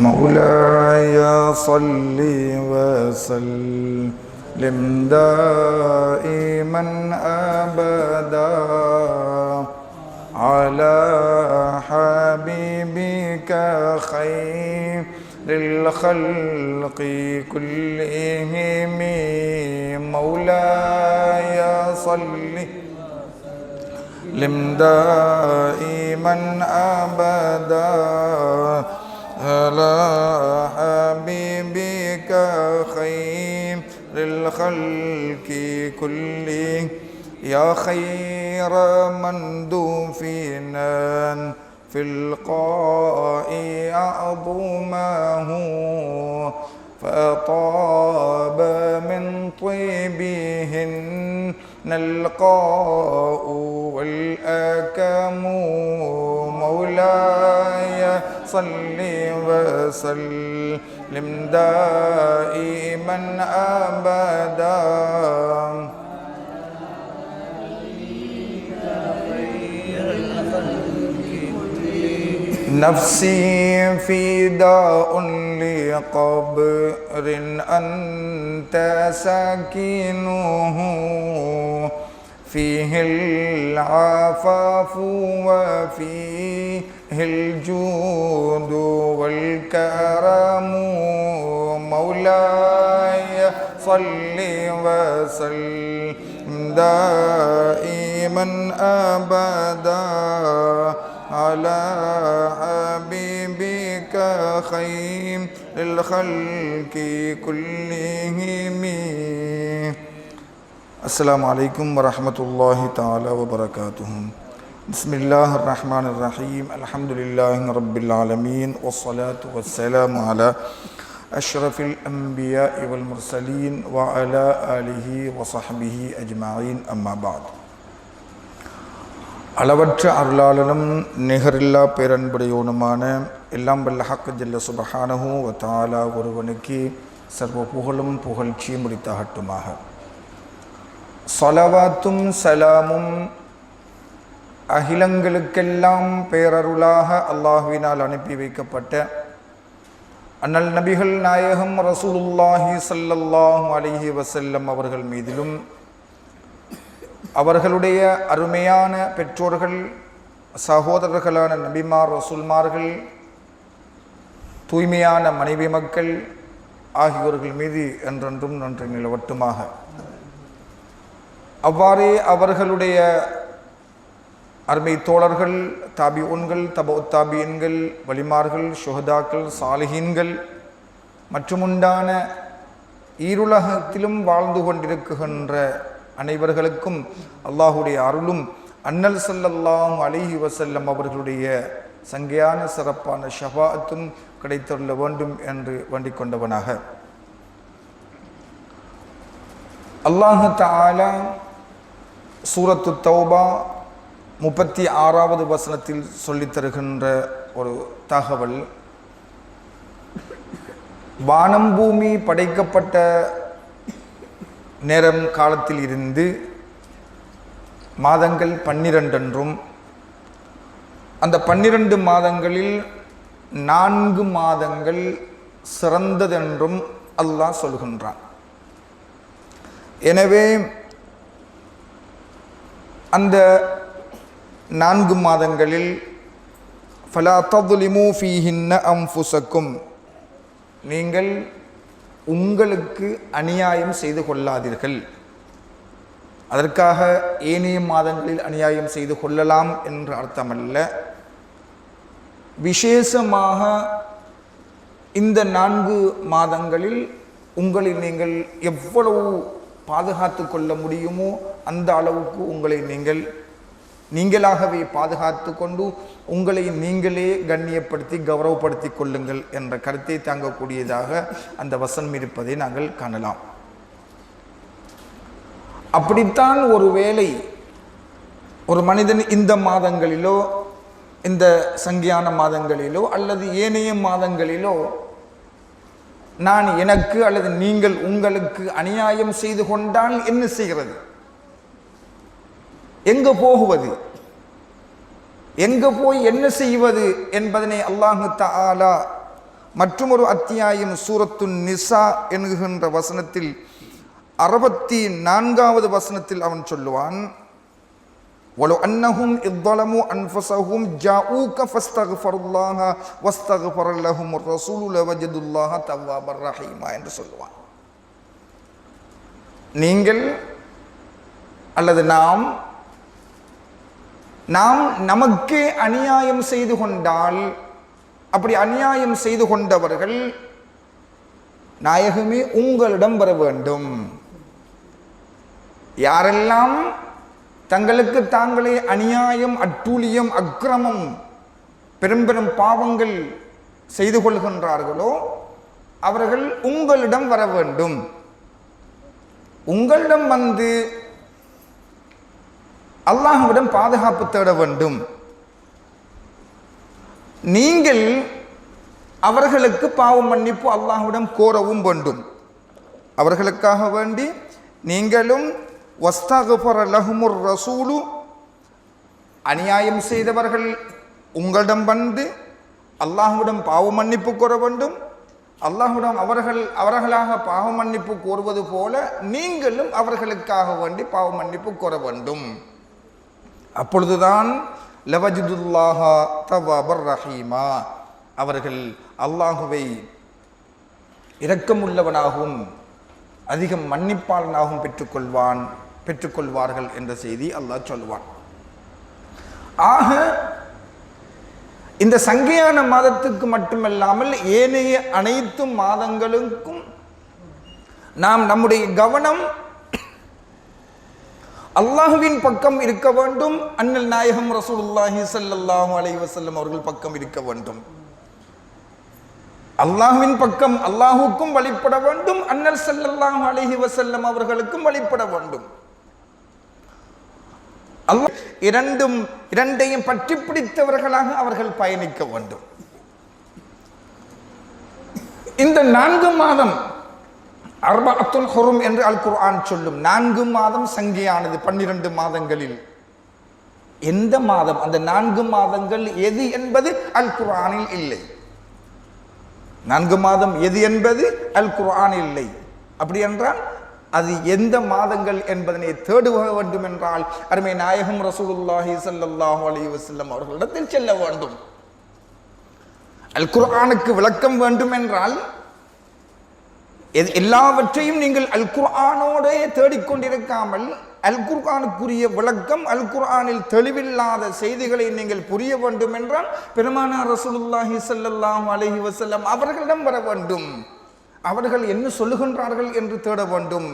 مولاي صل وسلم دائما ابدا على حبيبك خير الخلق كلهم. مولاي صلِّ لم دائما أبدا على حبيبك خير الخلق كله. يا خير من دفنا في القاء أعظمه. فطاب من طيبهن القاء والأكم. مولاي صل وسلم دائما أبدا. نفسي فداء لقبر أنت ساكنه. فيه العفاف وفيه الجود والكرم. مولاي صل وسلم دائما أبدا على حبيبك خير الخلق كلهم. السلام عليكم ورحمة الله تعالى وبركاته بسم الله الرحمن الرحيم الحمد لله رب العالمين والصلاة والسلام على أشرف الأنبياء والمرسلين وعلى آله وصحبه أجمعين أما بعد அளவற்ற அருளாளனும் நிகரில்லா பேரன்புடையோனுமான எல்லாம் வல்ல ஹக்கு ஜல்ல சுபஹானஹு வ தாலா ஒருவனுக்கு சர்வ புகழும் புகழ்ச்சியும் முடித்தாகட்டுமாக சொலவாத்தும் சலாமும் அகிலங்களுக்கெல்லாம் பேரருளாக அல்லாஹுவினால் அனுப்பி வைக்கப்பட்ட அண்ணல் நபிகள் நாயகம் ரசூலுல்லாஹி சல்லல்லாஹு அலிஹி வசல்லம் அவர்கள் மீதிலும் அவர்களுடைய அருமையான பெற்றோர்கள் சகோதரர்களான நபிமார் ரசூல்மார்கள் தூய்மையான மனைவி மக்கள் ஆகியோர்கள் மீது என்றென்றும் நன்றி நிலவட்டுமாக. அவ்வாறே அவர்களுடைய அருமை தோழர்கள் தாபி உன்கள் தப தாபியன்கள் வலிமார்கள் சுகதாக்கள் சாலிஹீன்கள் மற்றும் உண்டான ஈருலகத்திலும் வாழ்ந்து கொண்டிருக்கின்ற அனைவர்களுக்கும் அல்லாஹுடைய அருளும். அன்னல் சல்லல்லாம் அலிஹி வசல்லம் அவர்களுடைய சங்கையான சிறப்பான ஷபாத்தும் கிடைத்துள்ள வேண்டும் என்று வேண்டிக் கொண்டவனாக. அல்லாஹு தாலா சூரத்து தௌபா முப்பத்தி ஆறாவது வசனத்தில் சொல்லித் தருகின்ற ஒரு தகவல். வானம் பூமி படைக்கப்பட்ட நேரம் காலத்தில் இருந்து மாதங்கள் பன்னிரண்டென்றும் அந்த பன்னிரண்டு மாதங்களில் நான்கு மாதங்கள் சிறந்ததென்றும் அல்லாஹ் சொல்கின்றான். எனவே அந்த நான்கு மாதங்களில் ஃபலா ததுலிமு ஃபீஹின்ன அம்ஃபுசக்கும். நீங்கள் உங்களுக்கு அநியாயம் செய்து கொள்ளாதீர்கள். அதற்காக ஏனைய மாதங்களில் அநியாயம் செய்து கொள்ளலாம் என்று அர்த்தமல்ல. விசேஷமாக இந்த நான்கு மாதங்களில் உங்களை நீங்கள் எவ்வளவு பாதுகாத்து கொள்ள முடியுமோ அந்த அளவுக்கு உங்களை நீங்கள் நீங்களாகவே பாதுகாத்து கொண்டு உங்களை நீங்களே கண்ணியப்படுத்தி கௌரவப்படுத்தி கொள்ளுங்கள் என்ற கருத்தை தாங்கக்கூடியதாக அந்த வசனம் இருப்பதை நாங்கள் காணலாம். அப்படித்தான் ஒரு வேளை ஒரு மனிதன் இந்த மாதங்களிலோ இந்த சங்கியான மாதங்களிலோ அல்லது ஏனைய மாதங்களிலோ நான் எனக்கு அல்லது நீங்கள் உங்களுக்கு அநியாயம் செய்து கொண்டால் என்ன செய்கிறது? எங்கு போகுவது? எங்கு போய் என்ன செய்வது என்பதனை அல்லாஹு தாலா மற்றும் ஒரு அத்தியாயம் சூரத்து நிசா என்கின்ற வசனத்தில் அறுபத்தி நான்காவது வசனத்தில் அவன் சொல்லுவான் ولو أنهم إذ ظلموا أنفسهم جاءوك فاستغفروا الله واستغفر لهم الرسول لوجدوا الله توابا رحيما என்று சொல்லுவான் நீங்கள் அல்லது நாம் நாம் நமக்கே அநியாயம் செய்து கொண்டால் அப்படி அநியாயம் செய்து கொண்டவர்கள் நாயகமே உங்களிடம் வர வேண்டும் யாரெல்லாம் தங்களுக்கு தாங்களே அநியாயம் அட்டூழியம் அக்கிரமம் பெரும் பெரும் பாவங்கள் செய்து கொள்கின்றார்களோ அவர்கள் உங்களிடம் வர வேண்டும். உங்களிடம் வந்து அல்லாஹுவிடம் பாதுகாப்பு தேட வேண்டும். நீங்கள் அவர்களுக்கு பாவ மன்னிப்பு அல்லாஹுவிடம் கோரவும் வேண்டும். அவர்களுக்காக வேண்டி நீங்களும் வஸ்தாகுபர லஹுமுர் ரசூலு. அநியாயம் செய்தவர்கள் உங்களிடம் வந்து அல்லாஹுடம் பாவ மன்னிப்பு கோர வேண்டும். அல்லாஹுடம் அவர்கள் அவர்களாக பாவ மன்னிப்பு கோருவது போல நீங்களும் அவர்களுக்காக வேண்டி பாவ மன்னிப்பு கோர வேண்டும். அப்பொழுதுதான் லவஜிதுல்லாஹா தவாபர் ரஹீமா. அவர்கள் அல்லாஹுவை இரக்கமுள்ளவனாகவும் அதிகம் மன்னிப்பாளனாகவும் பெற்றுக்கொள்வான். பெற்றுக்கொள்வார்கள் என்ற செய்தி அல்லாஹ் சொல்வான் ஆக இந்த சங்கையான மாதத்துக்கு மட்டுமல்லாமல் ஏனைய அனைத்து மாதங்களுக்கும் நாம் நம்முடைய கவனம் அல்லாஹுவின் பக்கம் இருக்க வேண்டும் அண்ணல் நாயகம் ரசூலுல்லாஹி சல்லாஹூ அலைஹி வசல்லம் அவர்கள் பக்கம் இருக்க வேண்டும். அல்லாஹுவின் பக்கம் அல்லாஹுக்கும் வழிபட வேண்டும் அண்ணல் ஸல்லல்லாஹு அலஹி வசல்லம் அவர்களுக்கும் வழிபட வேண்டும். இரண்டும் இரண்டையும் பற்றி பிடித்தவர்களாக அவர்கள் பயணிக்க வேண்டும். இந்த நான்கு மாதம் அர்பாத்துல் ஹொரும் என்று அல் குர்ஆன் சொல்லும் நான்கு மாதம் சங்கியானது பன்னிரண்டு மாதங்களில். எந்த மாதம்? அந்த நான்கு மாதங்கள் எது என்பது அல் குர்ஆனில் இல்லை. நான்கு மாதம் எது என்பது அல் குர்ஆனில் இல்லை. அப்படி என்றால் அது எந்த மாதங்கள் என்பதனை தேடுக வேண்டும் என்றால் அருமை நாயகம் ரசூலுல்லாஹி சல்லாஹூ அலி வசல்லம் அவர்களிடத்தில் செல்ல வேண்டும். அல் குர்ஆனுக்கு விளக்கம் வேண்டும் என்றால் எது- எல்லாவற்றையும் நீங்கள் அல் குர்ஆனோடே தேடிக்கொண்டிருக்காமல் அல் குர்ஆனுக்குரிய விளக்கம் அல் குர்ஆனில் தெளிவில்லாத செய்திகளை நீங்கள் புரிய வேண்டும் என்றால் பெருமானார் ரசூலுல்லாஹி சல்லாஹூ அலஹி வசல்லம் அவர்களிடம் வர வேண்டும். அவர்கள் என்ன சொல்லுகின்றார்கள் என்று தேட வேண்டும்.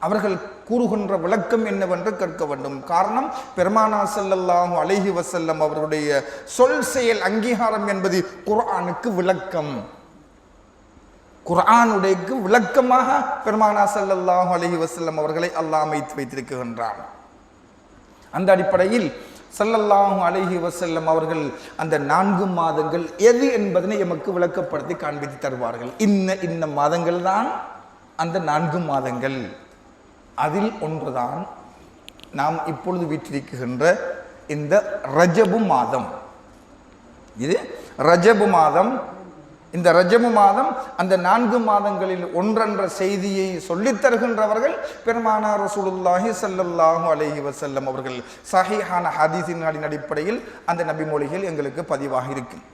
அவர்கள் கூறுகின்ற விளக்கம் என்னவென்று கேட்க வேண்டும். காரணம் பெருமானா ஸல்லல்லாஹு அழகி வசல்லம் அவர்களுடைய சொல் செயல் அங்கீகாரம் என்பது குரானுக்கு விளக்கம். குர்ஆனுடையக்கு விளக்கமாக பெருமானா ஸல்லல்லாஹு அழகி வசல்லம் அவர்களை அல்லாமைத்து வைத்திருக்கின்றான். அந்த அடிப்படையில் ஸல்லல்லாஹு அலைஹி வசல்லம் அவர்கள் அந்த நான்கு மாதங்கள் எது என்பதனை எமக்கு விளக்கப்படுத்தி காண்பித்து தருவார்கள். இன்ன இன்ன மாதங்கள் தான் அந்த நான்கு மாதங்கள். அதில் ஒன்றுதான் நாம் இப்பொழுது வீற்றிருக்கின்ற இந்த ரஜபு மாதம். இது ரஜபு மாதம் இந்த ரஜமு மாதம் அந்த நான்கு மாதங்களில் ஒன்றென்ற செய்தியை சொல்லித் தருகின்றவர்கள் பெருமானார் ரசூலுல்லாஹி சல்லல்லாஹு அலஹி வசல்லம் அவர்கள். சஹிஹான ஹதீஸின் அடிப்படையில் அந்த நபிமொழிகள் எங்களுக்கு பதிவாக இருக்கும்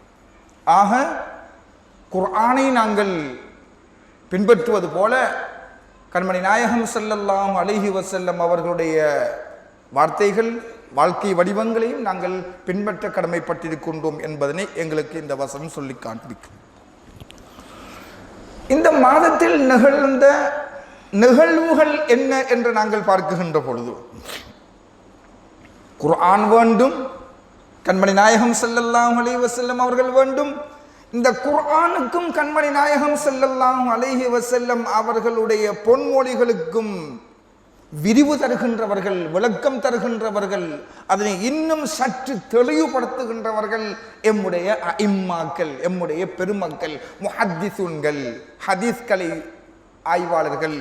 ஆக குர்ஆனை நாங்கள் பின்பற்றுவது போல கண்மணி நாயகம் செல்லல்லாம் அழகி வசல்லம் அவர்களுடைய வார்த்தைகள் வாழ்க்கை வடிவங்களையும் நாங்கள் பின்பற்ற கடமைப்பட்டிருக்கின்றோம் என்பதனை எங்களுக்கு இந்த வசனம் சொல்லி காண்பிக்கும். இந்த மாதத்தில் நிகழ்ந்த நிகழ்வுகள் என்ன என்று நாங்கள் பார்க்குகின்ற பொழுது குர்ஆன் வேண்டும் கண்மணி நாயகம் செல்லல்லாம் அலைஹி வசல்லம் அவர்கள் வேண்டும். இந்த குர்ஆனுக்கும் கண்மணி நாயகம் செல்லல்லாம் அலைஹி வசல்லம் அவர்களுடைய பொன்மொழிகளுக்கும் விரிவு தருகின்றவர்கள் விளக்கம் தருகின்றவர்கள் அதனை இன்னும் சற்று தெளிவுபடுத்துகின்றவர்கள் எம்முடைய இம்மாக்கள் எம்முடைய பெருமக்கள் முஹத்திசூன்கள் ஹதீஸ்கலை ஆய்வாளர்கள்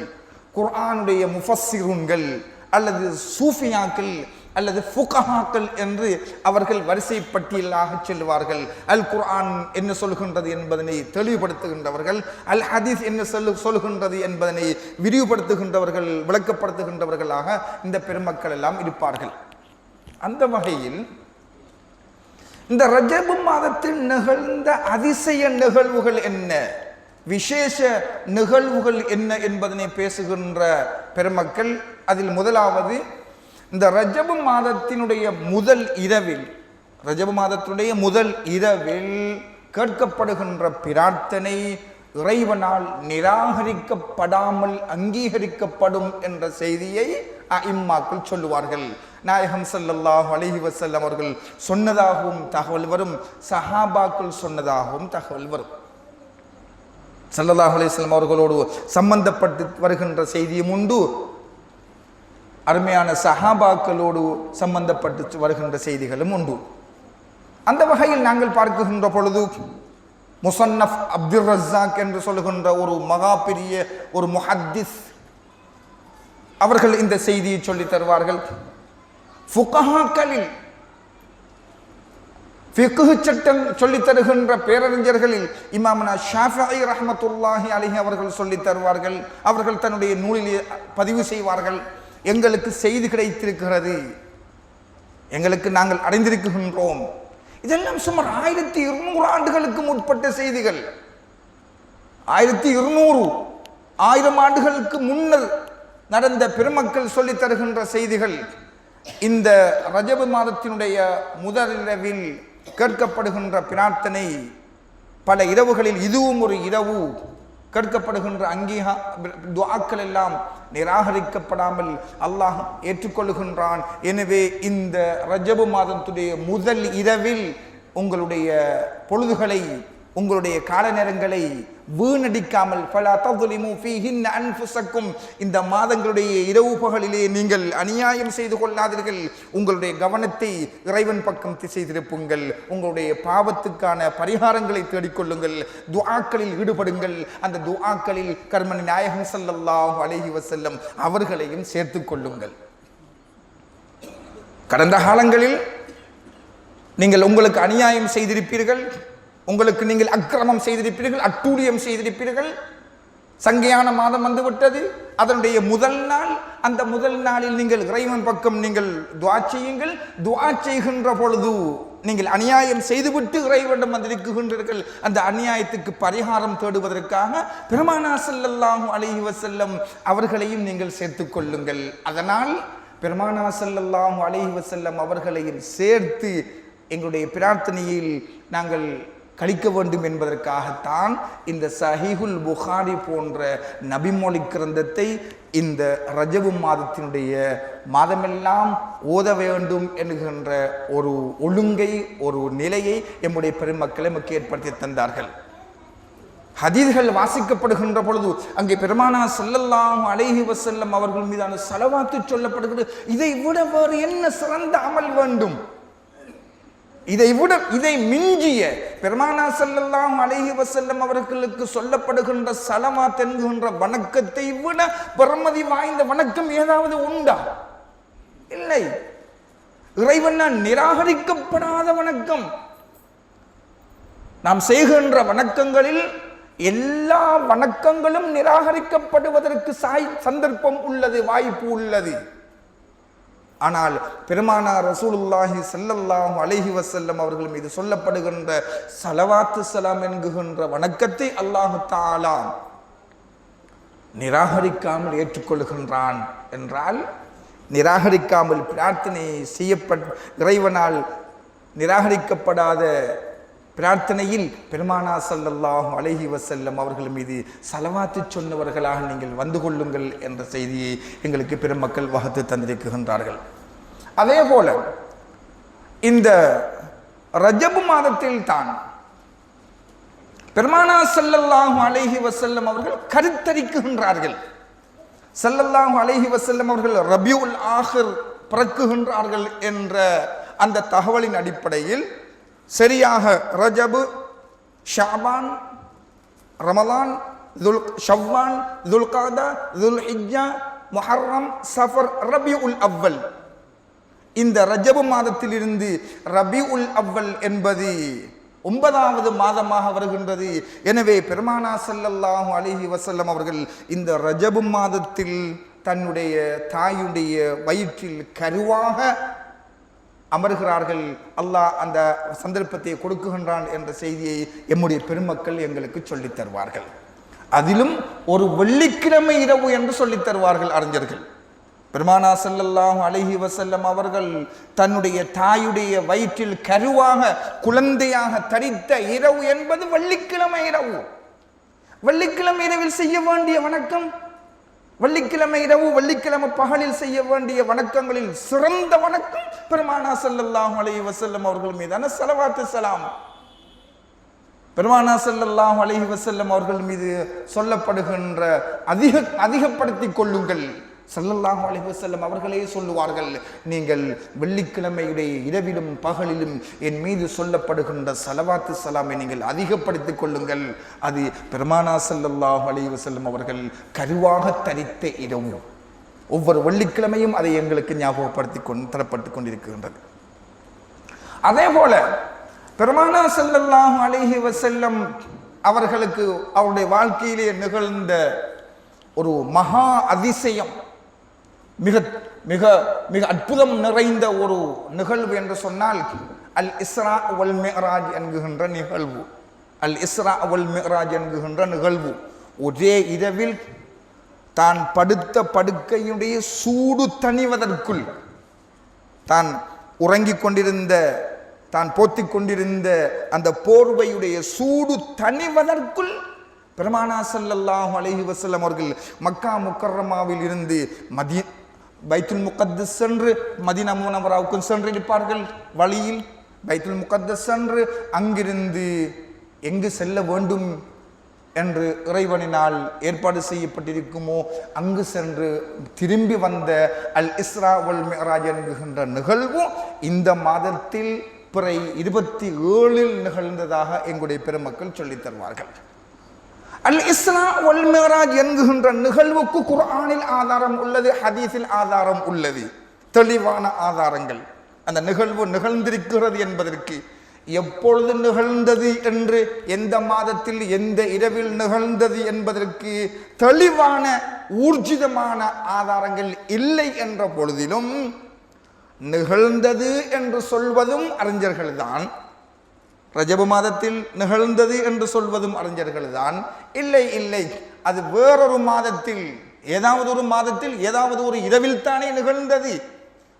குர்ஆனுடைய முஃபஸ்ஸிரூன்கள் அல்லது சூஃபியாக்கள் அல்லது ஃபுகஹாக்கள் என்று அவர்கள் வரிசை பட்டியலாக செல்வார்கள் அல் குர்ஆன் என்ன சொல்கின்றது என்பதனை தெளிவுபடுத்துகின்றவர்கள் அல் ஹதீஸ் என்ன சொல்லு சொல்கின்றது என்பதனை விரிவுபடுத்துகின்றவர்கள் விளக்கப்படுத்துகின்றவர்களாக இந்த பெருமக்கள் எல்லாம் இருப்பார்கள். அந்த வகையில் இந்த ரஜபு மாதத்தில் நிகழ்ந்த அதிசய நிகழ்வுகள் என்ன? விசேஷ நிகழ்வுகள் என்ன என்பதனை பேசுகின்ற பெருமக்கள் அதில் முதலாவது இந்த ரஜபு மாதத்தினுடைய முதல் இரவில் ரஜபு மாதத்தினுடைய முதல் இரவில் கேட்கப்படுகின்ற பிரார்த்தனை இறைவனால் நிராகரிக்கப்படாமல் அங்கீகரிக்கப்படும் என்ற செய்தியை இம்மாக்கள் சொல்லுவார்கள். நாயகம் ஸல்லல்லாஹு அலஹி வசல்லம் அவர்கள் சொன்னதாகவும் தகவல் வரும். சஹாபாக்கள் சொன்னதாகவும் தகவல் வரும். சல்லல்லாஹ் அலிஸ்லாம் அவர்களோடு சம்பந்தப்பட்டு வருகின்ற செய்தியும் உண்டு. அருமையான சஹாபாக்களோடு சம்பந்தப்பட்டு வருகின்ற செய்திகளும் உண்டு. அந்த வகையில் நாங்கள் பார்க்குகின்ற பொழுது முசன்னஃப் அப்துல் ரஸாக் என்று சொல்லுகின்ற ஒரு மகா பெரிய ஒரு முஹத்திஸ் அவர்கள் இந்த செய்தியை சொல்லித் தருவார்கள். ஃபுகஹாக்களில் ஃபிக்ஹு சட்டம் சொல்லித் தருகின்ற பேரறிஞர்களில் இமாமனா ஷாஃபி ரஹமத்துல்லாஹி அலிஹி அவர்கள் சொல்லித் தருவார்கள். அவர்கள் தன்னுடைய நூலில் பதிவு செய்வார்கள். எங்களுக்கு செய்தி கிடைத்திருக்கிறது. எங்களுக்கு நாங்கள் அடைந்திருக்கின்றோம். இதெல்லாம் சுமார் ஆயிரத்தி இருநூறு ஆண்டுகளுக்கு முற்பட்ட செய்திகள். ஆயிரத்தி இருநூறு ஆயிரம் ஆண்டுகளுக்கு முன்னர் நடந்த பெருமக்கள் சொல்லித் தருகின்ற செய்திகள். இந்த ரஜபு மாதத்தினுடைய முதலிரவில் கேட்கப்படுகின்ற பிரார்த்தனை பல இரவுகளில் இதுவும் ஒரு இரவு. கேட்கப்படுகின்ற அங்கீகா துவாக்கள் எல்லாம் நிராகரிக்கப்படாமல் அல்லாஹ் ஏற்றுக்கொள்கின்றான் எனவே இந்த ரஜபு மாதத்துடைய முதல் இரவில் உங்களுடைய பொழுதுகளை உங்களுடைய கால நேரங்களை வீணடிக்காமல் பல ததுலிமு ஃபீஹின் அன்ஃபுசக்கும் இந்த மாதங்களுடைய இரவு பகலிலே நீங்கள் அநியாயம் செய்து கொள்ளாதீர்கள். உங்களுடைய கவனத்தை இறைவன் பக்கம் திசை திருப்புங்கள். உங்களுடைய பாவத்துக்கான பரிகாரங்களை தேடிக்கொள்ளுங்கள். துஆக்களில் ஈடுபடுங்கள். அந்த துஆக்களில் கர்மன் நாயகம் ஸல்லல்லாஹு அலைஹி வசல்லம் அவர்களையும் சேர்த்து கொள்ளுங்கள். கடந்த காலங்களில் நீங்கள் உங்களுக்கு அநியாயம் செய்திருப்பீர்கள். உங்களுக்கு நீங்கள் அக்கிரமம் செய்திருப்பீர்கள் அட்டூழியம் செய்திருப்பீர்கள். சங்கையான மாதம் வந்துவிட்டது. அதனுடைய முதல் நாள் அந்த முதல் நாளில் நீங்கள் இறைவன் பக்கம் நீங்கள் துவா செய்யுங்கள். துவா செய்கின்ற பொழுது நீங்கள் அநியாயம் செய்துவிட்டு இறைவனிடம் வந்திருக்கின்றீர்கள் அந்த அநியாயத்துக்கு பரிகாரம் தேடுவதற்காக பெருமானா ஸல்லல்லாஹு அலைஹி வசல்லம் அவர்களையும் நீங்கள் சேர்த்துக் கொள்ளுங்கள். அதனால் பெருமானா ஸல்லல்லாஹு அலைஹி வசல்லம் அவர்களையும் சேர்த்து எங்களுடைய பிரார்த்தனையில் நாங்கள் கழிக்க வேண்டும் என்பதற்காகத்தான் இந்த சஹிஹுல் புகாரி போன்ற நபிமொழி கிரந்தத்தை இந்த ரஜவு மாதத்தினுடைய மாதமெல்லாம் ஓத வேண்டும் என்கின்ற ஒரு ஒழுங்கை ஒரு நிலையை எம்முடைய பெருமக்கள் நமக்கு ஏற்படுத்தி தந்தார்கள். ஹதீர்கள் வாசிக்கப்படுகின்ற பொழுது அங்கே பெருமானா செல்லல்லாம் அழகி வசல்லம் அவர்கள் மீதான செலவாத்து சொல்லப்படுகிறது. இதை விட வேறு என்ன சிறந்த அமல் வேண்டும்? இதை விட இதை மிஞ்சிய பெருமானா ஸல்லல்லாஹு அழகி வசல்லம் அவர்களுக்கு சொல்லப்படுகின்ற சலமா தென்கின்ற வணக்கத்தை விட பெருமதி வாய்ந்த வணக்கம் ஏதாவது உண்டா? இல்லை. இறைவனால் நிராகரிக்கப்படாத வணக்கம். நாம் செய்கின்ற வணக்கங்களில் எல்லா வணக்கங்களும் நிராகரிக்கப்படுவதற்கு சாய் சந்தர்ப்பம் உள்ளது வாய்ப்பு உள்ளது. ஆனால் பெருமானார் ரசூலுல்லாஹி செல்லல்லாம் அலஹி வசல்லம் அவர்கள் மீது சொல்லப்படுகின்ற சலவாத்து சலாம் என்கின்ற வணக்கத்தை அல்லாஹு தஆலா நிராகரிக்காமல் ஏற்றுக்கொள்கின்றான் என்றால் நிராகரிக்காமல் பிரார்த்தனை செய்யப்பட் இறைவனால் நிராகரிக்கப்படாத பிரார்த்தனையில் பெருமானா சல்லல்லாஹும் அலைஹி வசல்லம் அவர்கள் மீது சலவாத்து சொன்னவர்களாக நீங்கள் வந்து கொள்ளுங்கள் என்ற செய்தியை எங்களுக்கு பெருமக்கள் வகுத்து தந்திருக்கின்றார்கள். அதே போல இந்த ரஜபு மாதத்தில் தான் பெருமானா ஸல்லல்லாஹு அலைஹி வசல்லம் அவர்கள் கருத்தரிக்குகின்றார்கள் ஸல்லல்லாஹு அலைஹி வசல்லம் அவர்கள் ரபியுல் ஆஹிர் பிறக்குகின்றார்கள் என்ற அந்த தகவலின் அடிப்படையில் சரியாக ரஜபு ஷாபான் ரமலான் துல் ஷவ்வான் துல்காதா துல் ஹிஜ்ஜா முஹர்ரம் சஃபர் ரபி உல் அவ்வல். இந்த ரஜபு மாதத்திலிருந்து ரபி உல் அவ்வல் என்பது ஒன்பதாவது மாதமாக வருகின்றது. எனவே பெருமானா செல்லல்லாஹு அலிஹி வசல்லம் அவர்கள் இந்த ரஜபு மாதத்தில் தன்னுடைய தாயுடைய வயிற்றில் கருவாக அமர்கிறார்கள். அல்லாஹ் அந்த சந்தர்ப்பத்தை கொடுக்குகின்றான் என்ற செய்தியை எம்முடைய பெருமக்கள் எங்களுக்கு சொல்லித் தருவார்கள். அதிலும் ஒரு வெள்ளிக்கிழமை இரவு என்று சொல்லித் தருவார்கள் அறிஞர்கள். பெருமானா ஸல்லல்லாஹு அழகி வசல்லம் அவர்கள் தன்னுடைய தாயுடைய வயிற்றில் கருவாக குழந்தையாக தரித்த இரவு என்பது வெள்ளிக்கிழமை இரவு. வெள்ளிக்கிழமை இரவில் செய்ய வேண்டிய வணக்கம். வெள்ளிக்கிழமை இரவு வெள்ளிக்கிழமை பகலில் செய்ய வேண்டிய வணக்கங்களில் சிறந்த வணக்கம் பெருமானா ஸல்லல்லாஹு அலி வசல்லம் அவர்கள் மீதான செலவாத்து சலாம் பெருமானா ஸல்லல்லாஹு அலி வசல்லம் அவர்கள் மீது சொல்லப்படுகின்ற அதிக அதிகப்படுத்திக் கொள்ளுங்கள். சல்லல்லாஹு அலைஹி அவர்களே சொல்லுவார்கள் நீங்கள் வெள்ளிக்கிழமையுடைய இரவிலும் பகலிலும் என் மீது சொல்லப்படுகின்ற சலவாத்து சலாமை நீங்கள் அதிகப்படுத்திக் கொள்ளுங்கள். அது பெருமானா சல்லல்லாஹு அலைஹி அவர்கள் கருவாக தரித்த இரவு. ஒவ்வொரு வெள்ளிக்கிழமையும் அதை எங்களுக்கு ஞாபகப்படுத்தி கொண்டு தரப்பட்டு கொண்டிருக்கின்றது. அதே போல பெருமானா ஸல்லல்லாஹு அலைஹி வசல்லம் அவர்களுக்கு அவருடைய வாழ்க்கையிலே நிகழ்ந்த ஒரு மகா அதிசயம். மிக மிக மிக அற்புதம் நிறைந்த ஒரு நிகழ்வு என்று சொன்னால் அல் இஸ்ரா அவல் மிஹ்ராஜ் என்கின்ற நிகழ்வு. அல் இஸ்ரா அவல் மெஹராஜ் என்கின்ற நிகழ்வு. ஒரே இரவில் தான் படுத்த படுக்கையுடைய சூடு தணிவதற்குள் தான் உறங்கிக் கொண்டிருந்த தான் போத்திக் கொண்டிருந்த அந்த போர்வையுடைய சூடு தணிவதற்குள் பெருமானா ஸல்லல்லாஹு அலஹி வசல்லம் அவர்கள் மக்கா முக்கர்ரமாவில் இருந்து மதிய பைத்துல் முகத்தஸ் சென்று மதீனா மூனவராவுக்கும் சென்றிருப்பார்கள் வழியில் பைத்துல் முகத்தஸ் சென்று அங்கிருந்து எங்கு செல்ல வேண்டும் என்று இறைவனினால் ஏற்பாடு செய்யப்பட்டிருக்குமோ அங்கு சென்று திரும்பி வந்த அல் இஸ்ரா உல் மெஹராஜ் என்கின்ற நிகழ்வும் இந்த மாதத்தில் பிறை இருபத்தி ஏழில் நிகழ்ந்ததாக எங்களுடைய பெருமக்கள் சொல்லித் தருவார்கள். அல் இஸ்லா ஒல் மிஹ்ராஜ் என்கின்ற நிகழ்வுக்கு குர்ஆனில் ஆதாரம் உள்ளது ஹதீஸில் ஆதாரம் உள்ளது. தெளிவான ஆதாரங்கள். அந்த நிகழ்வு நிகழ்ந்திருக்கிறது என்பதற்கு எப்பொழுது நிகழ்ந்தது என்று எந்த மாதத்தில் எந்த இரவில் நிகழ்ந்தது என்பதற்கு தெளிவான ஊர்ஜிதமான ஆதாரங்கள் இல்லை என்ற பொழுதிலும் நிகழ்ந்தது என்று சொல்வதும் அறிஞர்கள்தான். ரஜபு மாதத்தில் நிகழ்ந்தது என்று சொல்வதும் அறிஞர்கள்தான். இல்லை இல்லை. அது வேறொரு மாதத்தில் ஏதாவது ஒரு மாதத்தில் ஏதாவது ஒரு இரவில் தானே நிகழ்ந்தது.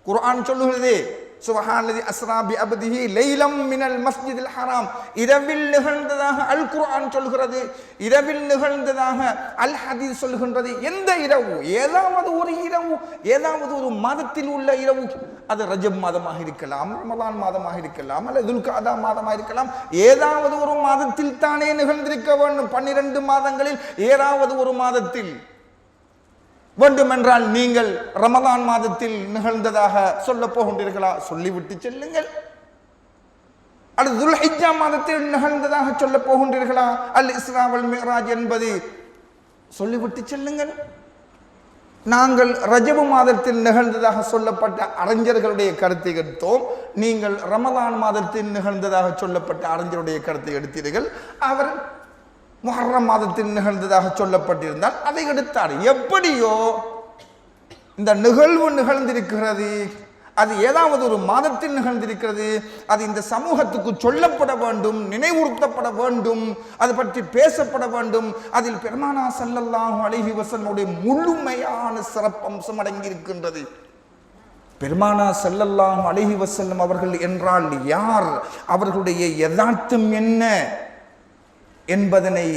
குர்ஆன் சொல்லுகிறதே. சுபஹானதி அஸ்ராபி அபதிஹி லைலம் மினல் மஸ்ஜிதில் ஹராம் இரவில் நிகழ்ந்ததாக அல் குர்ஆன் சொல்கிறது இரவில் நிகழ்ந்ததாக அல் ஹதீஸ் சொல்கின்றது எந்த இரவு ஏதாவது ஒரு இரவு ஏதாவது ஒரு மாதத்தில் உள்ள இரவு அது ரஜப் மாதமாக இருக்கலாம் ரமதான் மாதமாக இருக்கலாம் அல்லது துல்காதா மாதமாக இருக்கலாம் ஏதாவது ஒரு மாதத்தில் தானே நிகழ்ந்திருக்க வேண்டும் பன்னிரண்டு மாதங்களில் ஏதாவது ஒரு மாதத்தில் வேண்டுமென்றால் நீங்கள் ரமதான் மாதத்தில் நிகழ்ந்ததாக சொல்ல போகின்றீர்களா? சொல்லிவிட்டு செல்லுங்கள். அல்லது ஹிஜா மாதத்தில் நிகழ்ந்ததாக சொல்ல போகின்றீர்களா? அல் இஸ்ராவல் மிஹ்ராஜ் என்பது சொல்லிவிட்டு செல்லுங்கள். நாங்கள் ரஜபு மாதத்தில் நிகழ்ந்ததாக சொல்லப்பட்ட அறிஞர்களுடைய கருத்தை எடுத்தோம். நீங்கள் ரமதான் மாதத்தில் நிகழ்ந்ததாக சொல்லப்பட்ட அறிஞருடைய கருத்தை எடுத்தீர்கள். அவர் முஹர்ரம் மாதத்தில் நிகழ்ந்ததாக சொல்லப்பட்டிருந்தால் அதை எடுத்தார். எப்படியோ இந்த நிகழ்வு நிகழ்ந்திருக்கிறது அது ஏதாவது ஒரு மாதத்தில் நிகழ்ந்திருக்கிறது அது இந்த சமூகத்துக்கு சொல்லப்பட வேண்டும் நினைவுறுத்தப்பட வேண்டும் அது பற்றி பேசப்பட வேண்டும் அதில் பெருமானா ஸல்லல்லாஹு அழகி வசனுடைய முழுமையான சிறப்பம்சம் அடங்கியிருக்கின்றது. பெருமானா செல்லல்லாம் அழகி வசல்லம் அவர்கள் என்றால் யார்? அவர்களுடைய யதார்த்தம் என்ன? என்பதனை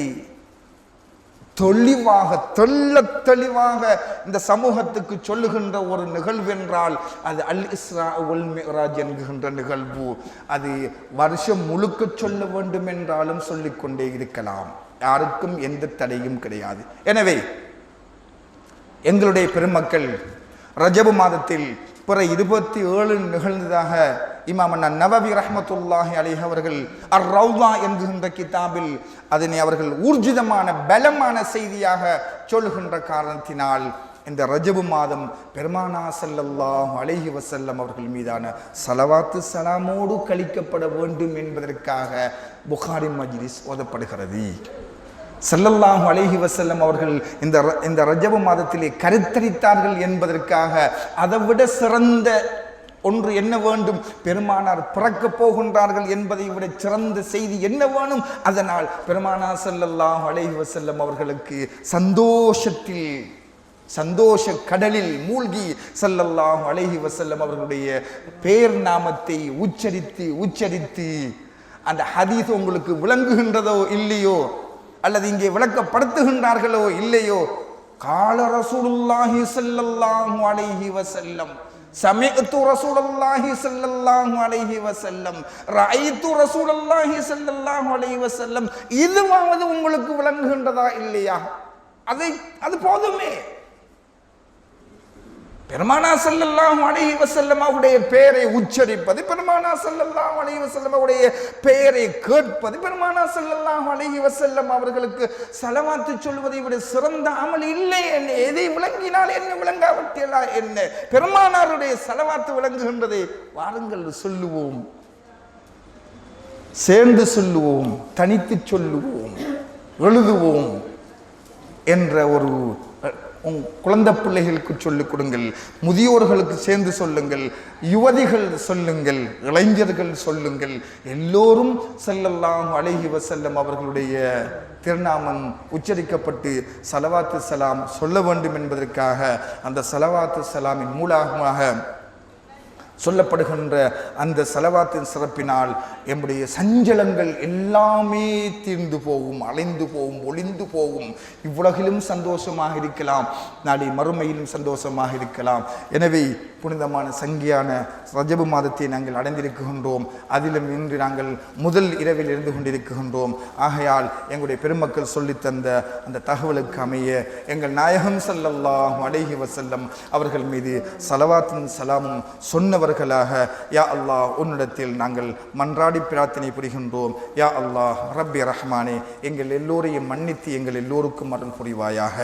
தெளிவாக தெள்ள தெளிவாக இந்த சமூகத்துக்கு சொல்லுகின்ற ஒரு நிகழ்வு என்றால் அது அல் இஸ்ரா உல் மிஹ்ராஜ் என்கின்ற நிகழ்வு. அது வருஷம் முழுக்க சொல்ல வேண்டும் என்றாலும் சொல்லிக்கொண்டே இருக்கலாம். யாருக்கும் எந்த தடையும் கிடையாது. எனவே எங்களுடைய பெருமக்கள் ரஜபு மாதத்தில் பிற இருபத்தி ஏழு நிகழ்ந்ததாக இமாம் நவபி ரஹமத்துல்லாஹி அலி அவர்கள் அர் ரவுதா என்கின்ற கிதாபில் அதனை அவர்கள் ஊர்ஜிதமான பலமான செய்தியாக சொல்லுகின்ற காரணத்தினால் இந்த ரஜபு மாதம் பெருமானா செல்லல்லாம் அழகி வசல்லம் அவர்கள் மீதான சலவாத்து சலாமோடு கழிக்கப்பட வேண்டும் என்பதற்காக புகாரி மஜ்லிஸ் ஓதப்படுகிறது. செல்லல்லாஹு அழகி வசல்லம் அவர்கள் இந்த ர- இந்த ரஜப மாதத்திலே கருத்தரித்தார்கள் என்பதற்காக அதைவிட சிறந்த ஒன்று என்ன வேண்டும்? பெருமானார் பிறக்கப் போகின்றார்கள் என்பதை விட சிறந்த செய்தி என்ன வேணும்? அதனால் பெருமானார் செல்லல்லாஹு அழகி வசல்லம் அவர்களுக்கு சந்தோஷத்தில் சந்தோஷ கடலில் மூழ்கி ஸல்லல்லாஹு அழகி வசல்லம் அவர்களுடைய பேர் நாமத்தை உச்சரித்து உச்சரித்து அந்த ஹதீஸ் உங்களுக்கு விளங்குகின்றதோ இல்லையோ? அல்லது இங்கே விளக்கப்படுத்துகின்றார்களோ இல்லையோ? கால ரசூலுல்லாஹி ஸல்லல்லாஹு அலைஹி வஸல்லம் சமிஅத்து ரசூலுல்லாஹி ஸல்லல்லாஹு அலைஹி வஸல்லம் ரஐத்து ரசூலுல்லாஹி ஸல்லல்லாஹு அலைஹி வஸல்லம் இதுவாவது உங்களுக்கு விளங்குகின்றதா இல்லையா? அதை அது போதுமே. பெருமானா செல்லல்லாம் அலைஹி வசல்லமாவுடைய பெயரை உச்சரிப்பது பெருமானா செல்லல்லாம் அலைஹி வசல்லமாவுடைய பெயரை கேட்பது பெருமானா செல்லல்லாம் அலைஹி வசல்லம் அவர்களுக்கு சலவாத்து சொல்வதை விட சிறந்த அமல் இல்லை என்ன? எதை விளங்கினால் என்ன விளங்காவிட்டால் என்ன? பெருமானாருடைய சலவாத்து விளங்குகின்றதை வாருங்கள் சொல்லுவோம். சேர்ந்து சொல்லுவோம் தனித்து சொல்லுவோம் எழுதுவோம் என்ற ஒரு உங் குழந்தை பிள்ளைகளுக்கு சொல்லிக் கொடுங்கள் முதியோர்களுக்கு சேர்ந்து சொல்லுங்கள் யுவதிகள் சொல்லுங்கள் இளைஞர்கள் சொல்லுங்கள். எல்லோரும் செல்லலாம் அழகி வசல்லம் அவர்களுடைய திருநாமம் உச்சரிக்கப்பட்டு சலவாத்து சலாம் சொல்ல வேண்டும் என்பதற்காக அந்த சலவாத்து சலாமின் மூலமாக சொல்லப்படுகின்ற அந்த செலவாத்தின் சிறப்பினால் எம்முடைய சஞ்சலங்கள் எல்லாமே தீர்ந்து போகும் அலைந்து போகும் ஒளிந்து போகும். இவ்வுலகிலும் சந்தோஷமாக இருக்கலாம் நாளை மறுமையிலும் சந்தோஷமாக இருக்கலாம். எனவே புனிதமான சங்கியான ரஜபு மாதத்தை நாங்கள் அடைந்திருக்கின்றோம். அதிலும் இன்று நாங்கள் முதல் இரவில் இருந்து கொண்டிருக்கின்றோம். ஆகையால் எங்களுடைய பெருமக்கள் சொல்லித் தந்த அந்த தகவலுக்கு அமைய எங்கள் நாயகம் ஸல்லல்லாஹு அடைகி வசல்லம் அவர்கள் மீது சலவாத்தும் சலாமும் சொன்னவர்களாக யா அல்லாஹ் உன்னிடத்தில் நாங்கள் மன்றாடி பிரார்த்தனை புரிகின்றோம். யா அல்லாஹ் ரப்பி ரஹ்மானே எங்கள் எல்லோரையும் மன்னித்து எங்கள் எல்லோருக்கும் அருள் புரிவாயாக.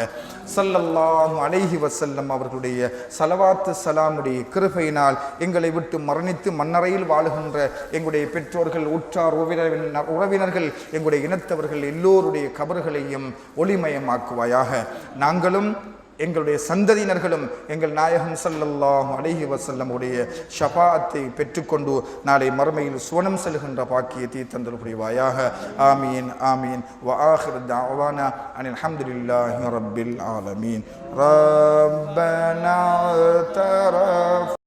ஸல்லல்லாஹு அலைஹி வசல்லம் அவர்களுடைய சலவாத்து சலாமுடைய கிருபையினால் எங்களை விட்டு மரணித்து மன்னரையில் வாழுகின்ற எங்களுடைய பெற்றோர்கள் உற்றார் உறவினர் உறவினர்கள் எங்களுடைய இனத்தவர்கள் எல்லோருடைய கபர்களையும் ஒளிமயமாக்குவாயாக. நாங்களும் எங்களுடைய சந்ததியினர்களும் எங்கள் நாயகம் ஸல்லல்லாஹு அலைஹி வஸல்லம் உடைய ஷபாத்தை பெற்றுக்கொண்டு நாளை மறுமையில் சுவனம் செல்கின்ற பாக்கியத்தை தந்தல் புரிவாயாக ஆமீன் ஆமீன். வ ஆஹிர் அனில் ரப்பில் ஆலமீன். ரப்பனா தரஃப்.